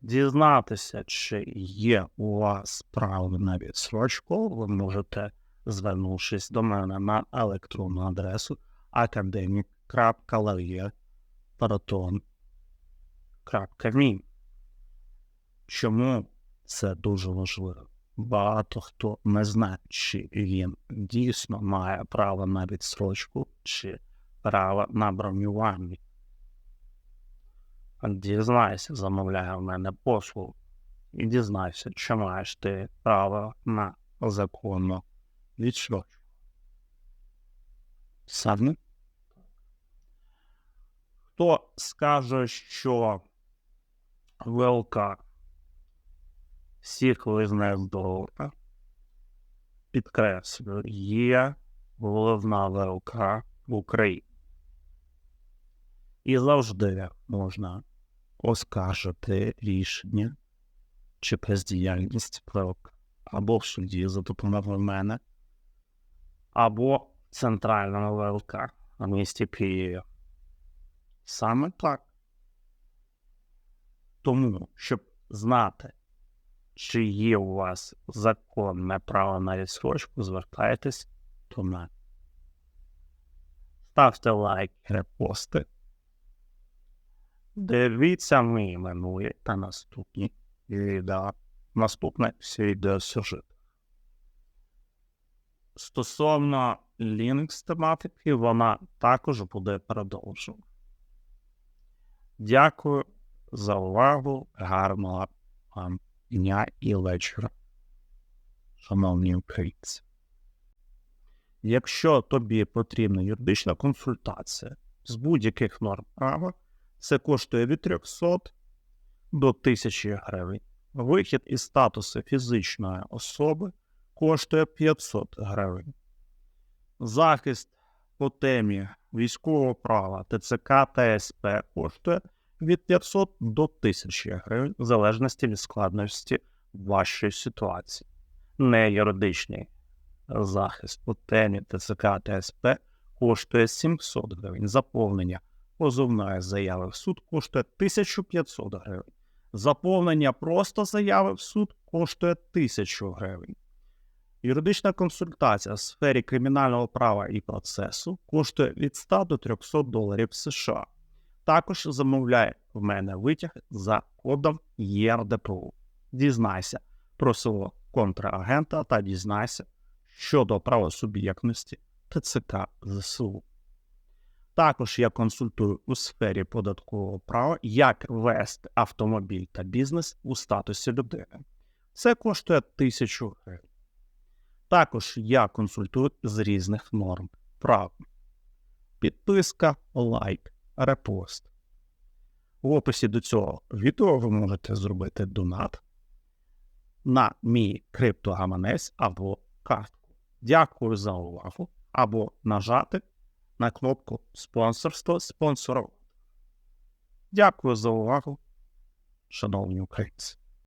дізнатися, чи є у вас право на відсрочку, ви можете, звернувшись до мене на електронну адресу academic.lavie.paraton.me. Чому це дуже важливо? Багато хто не знає, чи він дійсно має право на відсрочку, чи право на бронювання. Дізнайся, замовляє в мене послугу. І дізнайся, чи маєш ти право на законну відсрочку. Саме? Хто скаже, що ВЛК всіх визнає здорова, підкреслюю, є головна ВЛК в Україні. І завжди можна оскаржити рішення чи бездіяльність ВЛК або в суді за допомогою мене, або в центральному ВЛК на місті Києві. Саме так. Тому, щоб знати, чи є у вас законне право на відсрочку, звертайтесь до мене. Ставте лайк, репости. Дивіться мої минулі та наступні відео. Наступне відеосюжет. Стосовно Linux тематики, вона також буде продовжена. Дякую за увагу. Гарного вам дня і вечора, шановні українці. Якщо тобі потрібна юридична консультація з будь-яких норм права, це коштує від 300 до 1000 гривень. Вихід із статусу фізичної особи коштує 500 гривень. Захист по темі військового права ТЦК та СП коштує від 500 до 1000 гривень, в залежності від складності вашої ситуації. Не юридичний захист по темі ТЦК та СП коштує 700 гривень. Заповнення позовної заяви в суд коштує 1500 гривень. Заповнення просто заяви в суд коштує 1000 гривень. Юридична консультація в сфері кримінального права і процесу коштує від 100 до 300 доларів США. Також замовляє в мене витяг за кодом ЄРДПУ. Дізнайся про свого контрагента та дізнайся щодо правосуб'єктності ТЦК ЗСУ. Також я консультую у сфері податкового права, як вести автомобіль та бізнес у статусі людини. Це коштує 1000 гривень. Також я консультую з різних норм права. Підписка, лайк, репост. В описі до цього відео ви можете зробити донат на мій криптогаманець або картку. Дякую за увагу. Або нажати на кнопку спонсорство спонсором. Дякую за увагу, шановні українці.